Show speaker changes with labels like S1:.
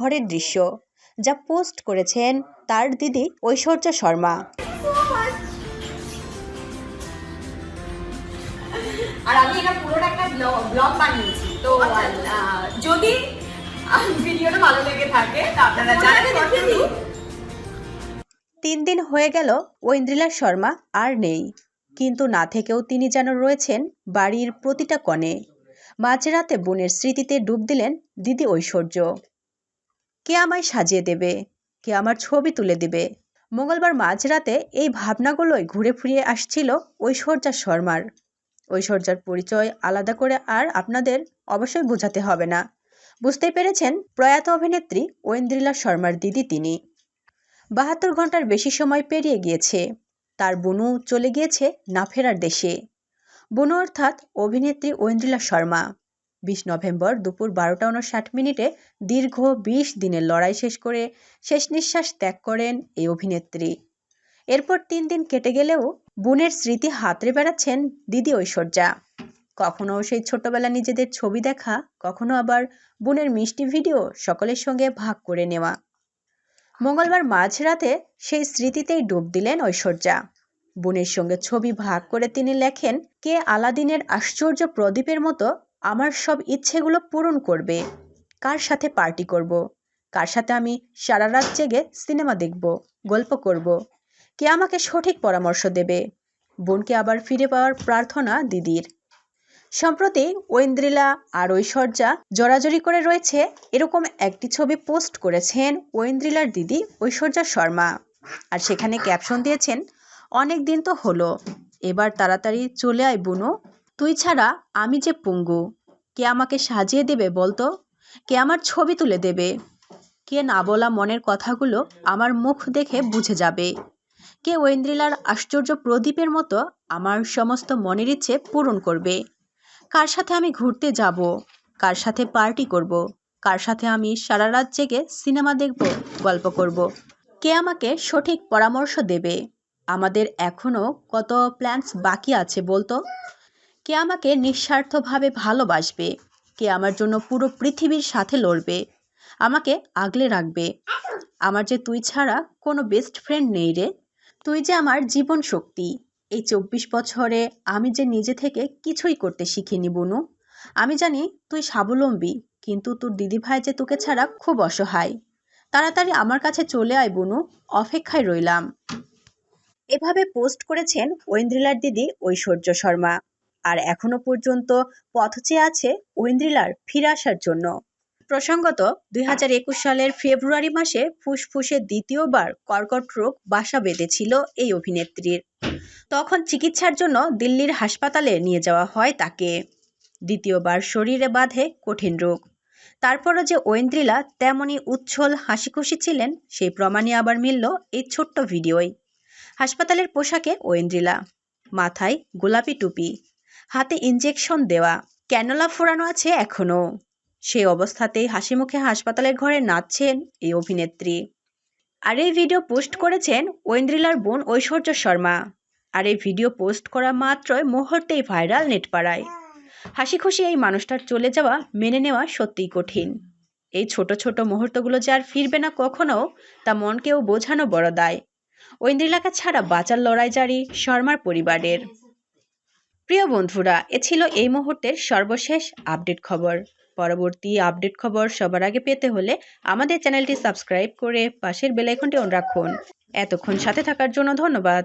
S1: ঘরের দৃশ্য যা পোস্ট করেছেন তার দিদি ঐশ্বর্য শর্মা।
S2: আর আমি এটা পুরোটা একটা ব্লগ বানিয়েছি। তো যদি ভিডিওটা ভালো লেগে থাকে আপনারা।
S1: তিন দিন হয়ে গেল ঐন্দ্রিলা শর্মা আর নেই। কিন্তু না থেকেও তিনি যেন রয়েছেন বাড়ির প্রতিটা কোণে। মাঝরাতে বোনের স্মৃতিতে ডুব দিলেন দিদি ঐশ্বর্য। কে আমায় সাজিয়ে দেবে? কে আমার ছবি তুলে দেবে? মঙ্গলবার মাঝরাতে এই ভাবনাগুলোই ঘুরে ফিরিয়ে আসছিল ঐশ্বর্যা শর্মার। ঐশ্বর্যার পরিচয় আলাদা করে আর আপনাদের অবশ্যই বোঝাতে হবে না। বুঝতেই পেরেছেন, প্রয়াত অভিনেত্রী ঐন্দ্রিলা শর্মার দিদি তিনি। বাহাত্তর ঘণ্টার বেশি সময় পেরিয়ে গিয়েছে। তার বনু চলে গিয়েছে না ফেরার দেশে। বনু অর্থাৎ অভিনেত্রী ঐন্দ্রিলা শর্মা। বিশ নভেম্বর দুপুর বারোটা উনষাট মিনিটে দীর্ঘ বিশ দিনের লড়াই শেষ করে শেষ নিঃশ্বাস ত্যাগ করেন এই অভিনেত্রী। এরপর তিন দিন কেটে গেলেও বোনের স্মৃতি হাতড়ে বেড়াচ্ছেন দিদি ঐশ্বর্যা। কখনো সেই ছোটবেলা নিজেদের ছবি দেখা, কখনো আবার বোনের মিষ্টি ভিডিও সকলের সঙ্গে ভাগ করে নেওয়া। মঙ্গলবার মাঝরাতে সেই স্মৃতিতেই ডুব দিলেন ঐশ্বর্যা। বোনের সঙ্গে ছবি ভাগ করে তিনি লেখেন, কে আলাদিনের আশ্চর্য প্রদীপের মতো আমার সব ইচ্ছেগুলো পূরণ করবে। কার সাথে পার্টি করব? কার সাথে আমি সারা রাত জেগে সিনেমা দেখব, গল্প করব? কে আমাকে সঠিক পরামর্শ দেবে? বোনকে আবার ফিরে পাওয়ার প্রার্থনা দিদির। সম্প্রতি ঐন্দ্রিলা আর ঐশ্বর্যা জড়াজড়ি করে রয়েছে, এরকম একটি ছবি পোস্ট করেছেন ঐন্দ্রিলার দিদি ঐশ্বর্যা শর্মা। আর সেখানে ক্যাপশন দিয়েছেন, অনেক দিন তো হলো, এবার তাড়াতাড়ি চলে আয় বুনু তুই ছাড়া আমি যে পুঙ্গু। কে আমাকে সাজিয়ে দেবে বলতো? কে আমার ছবি তুলে দেবে? কে না বলা মনের কথাগুলো আমার মুখ দেখে বুঝে যাবে? কে ঐন্দ্রিলার আশ্চর্য প্রদীপের মতো আমার সমস্ত মনের ইচ্ছে পূরণ করবে? কার সাথে আমি ঘুরতে যাব? কার সাথে পার্টি করব? কার সাথে আমি সারা রাত জেগে সিনেমা দেখব, গল্প করব? কে আমাকে সঠিক পরামর্শ দেবে? আমাদের এখনও কত প্ল্যানস বাকি আছে বলতো? কে আমাকে নিঃস্বার্থভাবে ভালোবাসবে, কে আমার জন্য পুরো পৃথিবীর সাথে লড়বে, আমাকে আগলে রাখবে। আমার যে তুই ছাড়া কোনো বেস্ট ফ্রেন্ড নেই রে, তুই যে আমার জীবন শক্তি। এই চব্বিশ বছরে আমি যে নিজে থেকে কিছুই করতে শিখিনি, বনু। আমি জানি তুই স্বাবলম্বী, কিন্তু তোর দিদিভাই যে তোকে ছাড়া খুব অসহায়। তাড়াতাড়ি আমার কাছে চলে আয়, বনু। অপেক্ষায় রইলাম। এভাবে পোস্ট করেছেন ঐন্দ্রিলার দিদি ঐশ্বর্য শর্মা। আর এখনও পর্যন্ত পথ চেয়ে আছে ঐন্দ্রিলার ফিরে আসার জন্য। প্রসঙ্গত, দুই হাজার একুশ সালের ফেব্রুয়ারি মাসে ফুসফুসে দ্বিতীয়বার কর্কট রোগ বাসা বেঁধেছিল এই অভিনেত্রীর। তখন চিকিৎসার জন্য দিল্লির হাসপাতালে নিয়ে যাওয়া হয় তাকে। দ্বিতীয়বার শরীরে বাঁধে কঠিন রোগ। তারপরও যে ঐন্দ্রিলা তেমনই উচ্ছল হাসিখুশি ছিলেন, সেই প্রমাণই আবার মিলল এই ছোট্ট ভিডিওয়। হাসপাতালের পোশাকে ঐন্দ্রিলা। মাথায় গোলাপি টুপি। হাতে ইঞ্জেকশন দেওয়া। ক্যানোলা ফোরানো আছে এখনও সেই অবস্থাতেই হাসি মুখে হাসপাতালের ঘরে নাচছেন এই অভিনেত্রী। আর এই ভিডিও পোস্ট করেছেন ঐন্দ্রিলার বোন ঐশ্বর্য শর্মা। আর এই ভিডিও পোস্ট করা মাত্রই মুহূর্তেই ভাইরাল নেটপাড়ায়। হাসি খুশি এই মানুষটার চলে যাওয়া মেনে নেওয়া সত্যিই কঠিন। এই ছোট ছোট মুহূর্তগুলো যে আর ফিরবে না কখনো, তা মনকেও বোঝানো বড় দায়। ঐন্দ্রিলাকে ছাড়া বাঁচার লড়াই জারি শর্মার পরিবারের। প্রিয় বন্ধুরা, এ ছিল এই মুহূর্তের সর্বশেষ আপডেট খবর। পরবর্তী আপডেট খবর সবার আগে পেতে হলে আমাদের চ্যানেলটি সাবস্ক্রাইব করে পাশের বেলাইকনটি অন রাখুন। এতক্ষণ সাথে থাকার জন্য ধন্যবাদ।